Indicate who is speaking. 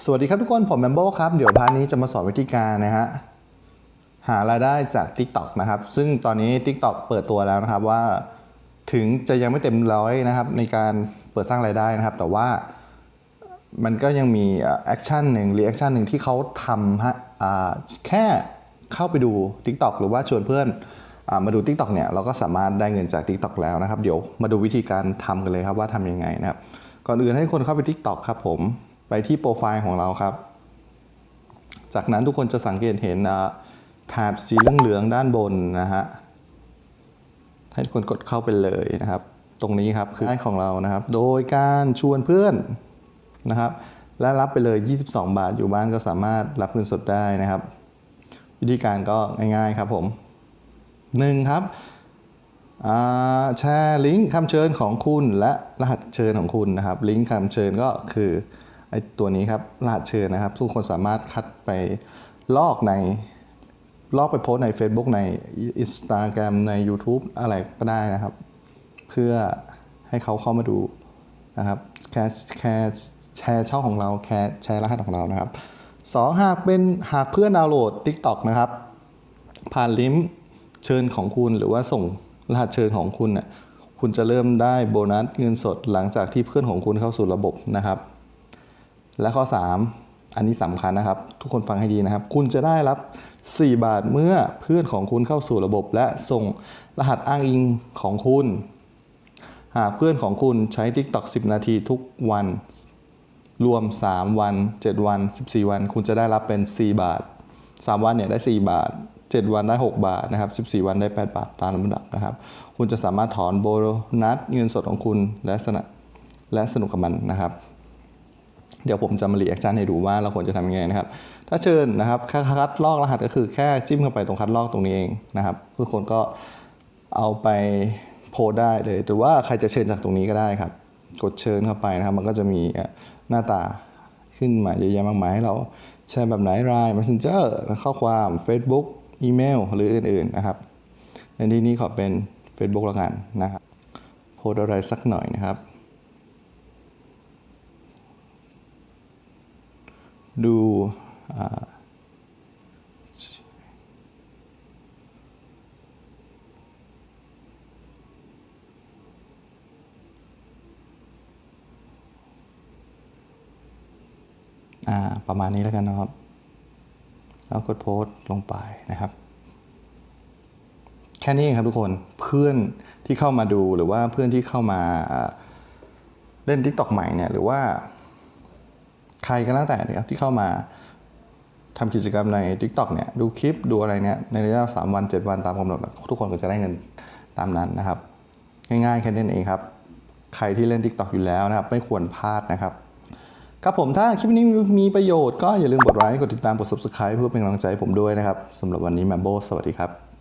Speaker 1: สวัสดีครับทุกคน ผมแมมโบครับ เดี๋ยวพาร์ทนี้จะมาสอนวิธีการนะฮะ หารายได้จาก TikTok นะครับ ซึ่งตอนนี้ TikTok เปิดตัวแล้วนะครับว่าถึงจะยังไม่เต็มร้อยนะครับ ในการเปิดสร้างรายได้นะครับ แต่ว่ามันก็ยังมีแอคชั่นหนึ่งรีแอคชั่นหนึ่งที่เขาทำฮะแค่เข้าไปดู TikTok หรือว่าชวนเพื่อนอมาดู TikTok เนี่ยเราก็สามารถได้เงินจาก TikTok แล้วนะครับ เดี๋ยวมาดูวิธีการทำกันเลยครับว่าทำยังไงนะครับ ก่อนอื่นให้คนเข้าไป TikTok ครับผม ไปที่โปรไฟล์ของเราครับ จากนั้นทุกคนจะสังเกตเห็นแถบสีเหลืองๆด้านบนนะฮะ ให้ทุกคนกดเข้าไปเลยนะครับ ตรงนี้ครับคือให้ของเรานะครับ โดยการชวนเพื่อนนะครับ และรับไปเลย 22 บาทอยู่บ้านก็สามารถรับเงินสดได้นะครับ วิธีการก็ง่ายๆครับผมหนึ่งครับแชร์ลิงก์คำเชิญของคุณและรหัสเชิญของคุณนะครับ ลิงก์คำเชิญก็คือ ไอตัวนี้ครับรหัสเชิญนะครับทุกคนสามารถคัดไปลอกในลอกไปโพสใน Facebook ใน Instagram ใน YouTube อะไรก็ได้นะครับ เพื่อให้เขาเข้ามาดูนะครับแค่แค่แชร์ช่องของเราแค่แชร์รหัสของเรานะครับสองหากเป็นหากเพื่อนดาวน์โหลด TikTok นะครับ ผ่านลิงก์เชิญของคุณหรือว่าส่งรหัสเชิญของคุณน่ะคุณจะเริ่มได้โบนัสเงินสดหลังจากที่เพื่อนของคุณเข้าสู่ระบบนะครับ และข้อ 3 อันนี้สำคัญนะครับ ทุกคนฟังให้ดีนะครับ คุณจะได้รับ 4 บาทเมื่อเพื่อนของคุณเข้าสู่ระบบ และส่งรหัสอ้างอิงของคุณ หากเพื่อนของคุณใช้ TikTok 10 นาทีทุกวัน รวม 3 วัน 7 วัน 14 วัน คุณจะได้รับเป็น 4 บาท 3 วันเนี่ยได้ 4 บาท 7 วันได้ 6 บาทนะครับ 14 วันได้ 8 บาทตามลำดับนะครับ คุณจะสามารถถอนโบนัสเงินสดของคุณและสนะและสนุกกับมันนะครับ เดี๋ยวผมจะมารีแอคชั่นให้ดูว่าเราควรจะทำยังไงนะครับ ถ้าเชิญนะครับแค่คัดลอกรหัสก็คือแค่จิ้มเข้าไปตรงคัดลอกตรงนี้เองนะครับทุกคนก็เอาไปโพสได้เลย หรือว่าใครจะเชิญจากตรงนี้ก็ได้ครับ กดเชิญเข้าไปนะครับ มันก็จะมีหน้าตาขึ้นมาเยอะแยะมากมายให้เราแชร์แบบไหนไลน์ Messenger ข้อความ Facebook อีเมล หรืออื่นๆนะครับ ในที่นี้ขอเป็น Facebook แล้วกันนะครับ โพสอะไรสักหน่อยนะครับ ดูประมาณนี้แล้วกันนะครับ แล้วกดโพสต์ลงไปนะครับ แค่นี้เองครับทุกคน เพื่อนที่เข้ามาดูหรือว่าเพื่อนที่เข้ามาเล่น TikTok ใหม่เนี่ยหรือว่า ใครก็แล้วแต่นะครับที่เข้ามาทำกิจกรรมใน TikTok เนี่ยดูคลิปดูอะไรเนี่ยในระยะ 3 วัน 7 วันตามกำหนดทุกคนก็จะได้เงินตามนั้นนะครับ ง่ายๆแค่นั้นเองครับ ใครที่เล่น TikTok อยู่แล้วนะครับ ไม่ควรพลาดนะครับ ครับผมถ้าคลิปนี้มีประโยชน์ก็อย่าลืมกดไลค์กดติดตามกด subscribe เพื่อเป็นกำลังใจให้ผมด้วยนะครับสำหรับวันนี้แมมโบสวัสดีครับ